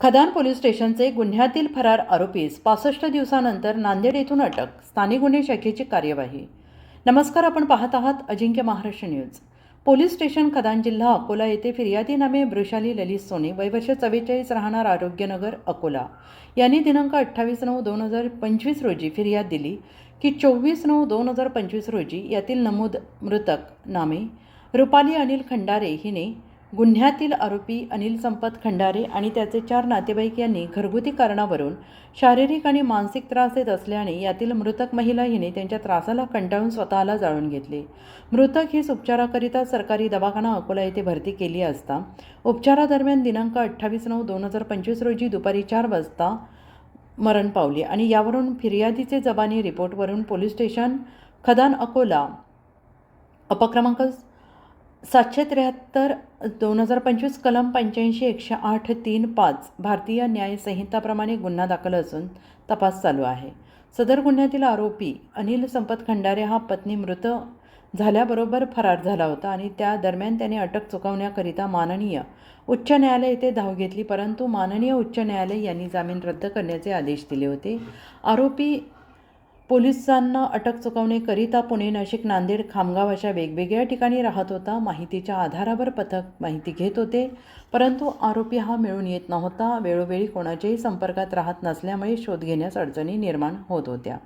खदान पोलीस स्टेशनचे गुन्ह्यातील फरार आरोपीस पासष्ट दिवसानंतर नांदेड येथून अटक स्थानिक गुन्हे शाखेची कार्यवाही. नमस्कार आपण पाहत आहात Ajinkya Maharashtra news. Police station Khadan जिल्हा अकोला येथे फिर्यादी नामे वृषाली ललित सोने वयवर्ष चव्वेचाळीस राहणार आरोग्यनगर अकोला. यांनी दिनांक अठ्ठावीस नऊ दोन हजार पंचवीस रोजी फिर्याद दिली की चोवीस नऊ दोन हजार पंचवीस रोजी यातील नमूद मृतक नामे रुपाली अनिल खंडारे हिने गुन्ह्यातील आरोपी अनिल संपत खंडारे आणि त्याचे चार नातेवाईक यांनी घरगुती कारणावरून शारीरिक आणि मानसिक त्रास देत असल्याने यातील मृतक महिला हिने त्यांच्या त्रासाला कंटाळून स्वतःला जाळून घेतले. मृतक हीच उपचाराकरिता सरकारी दवाखाना अकोला येथे भरती केली असता उपचारादरम्यान दिनांक अठ्ठावीस नऊ दोन हजार पंचवीस रोजी दुपारी चार वाजता मरण पावले आणि यावरून फिर्यादीचे जबानी रिपोर्टवरून पोलीस स्टेशन खदान अकोला अपक्रमांक सातशे त्र्याहत्तर दोन हजार पंचवीस कलम पंच्याऐंशी एकशे आठ तीन पाच भारतीय न्याय संहिताप्रमाणे गुन्हा दाखल असून तपास चालू आहे. सदर गुन्ह्यातील आरोपी अनिल संपत खंडारे हा पत्नी मृत झाल्याबरोबर फरार झाला होता आणि त्या दरम्यान त्याने अटक चुकवण्याकरिता माननीय उच्च न्यायालय येथे धाव घेतली परंतु माननीय उच्च न्यायालय यांनी जामीन रद्द करण्याचे आदेश दिले होते. आरोपी पोलिसांना अटक चुकवणेकरिता पुणे नाशिक नांदेड खामगाव अशा वेगवेगळ्या ठिकाणी राहत होता. माहितीच्या आधारावर पथक माहिती घेत होते. परंतु आरोपी हा मिळून येत नव्हता. वेळोवेळी कोणाच्याही संपर्कात राहत नसल्यामुळे शोध घेण्यास अडचणी निर्माण होत होत्या.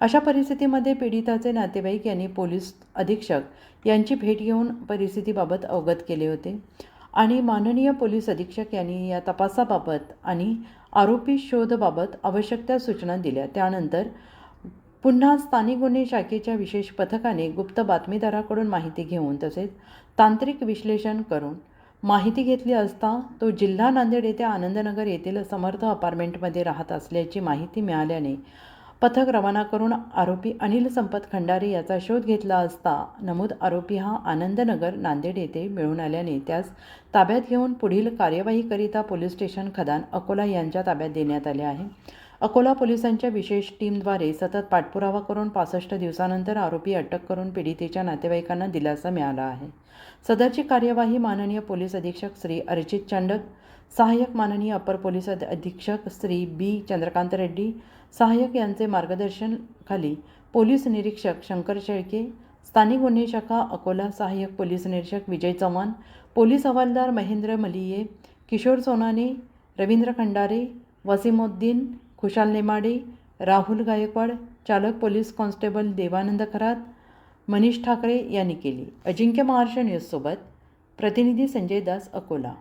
अशा परिस्थितीमध्ये पीडिताचे नातेवाईक यांनी पोलीस अधीक्षक यांची भेट घेऊन परिस्थितीबाबत अवगत केले होते. आणि माननीय पोलीस अधीक्षक यांनी या तपासाबाबत आणि आरोपी शोधबाबत आवश्यक त्या सूचना दिल्या. त्यानंतर पुन्हा स्थानिक गुन्हे शाखेच्या विशेष पथकाने गुप्त बातमीदाराकडून माहिती घेऊन तसेच तांत्रिक विश्लेषण करून माहिती घेतली असता तो जिल्हा नांदेड येथे आनंदनगर येथील समर्थ अपार्टमेंटमध्ये राहत असल्याची माहिती मिळाल्याने पथक रवाना करून आरोपी अनिल संपत खंडारे याचा शोध घेतला असता नमूद आरोपी हा आनंदनगर नांदेड येथे मिळून आल्याने त्यास ताब्यात घेऊन पुढील कार्यवाहीकरिता पोलीस स्टेशन खदान अकोला यांच्या ताब्यात देण्यात आले आहे. अकोला पोलिसांच्या विशेष टीमद्वारे सतत पाठपुरावा करून पासष्ट दिवसानंतर आरोपी अटक करून पीडितेच्या नातेवाईकांना दिलासा मिळाला आहे. सदरची कार्यवाही माननीय पोलीस अधीक्षक श्री अरिजित चांडक सहाय्यक माननीय अपर पोलीस अधीक्षक श्री बी चंद्रकांत रेड्डी सहाय्यक यांचे मार्गदर्शन खाली पोलीस निरीक्षक शंकर शेळके स्थानिक गुन्हे शाखा अकोला सहाय्यक पोलीस निरीक्षक विजय चव्हाण पोलीस हवालदार महेंद्र मलिये किशोर सोनाने रवींद्र खंडारे वसीमुद्दीन खुशाल नेमाडे राहुल गायकवाड चालक पोलीस कॉन्स्टेबल देवानंद खरात मनीष ठाकरे यांनी केली. अजिंक्य महाराष्ट्र न्यूजसोबत प्रतिनिधी संजय दास अकोला.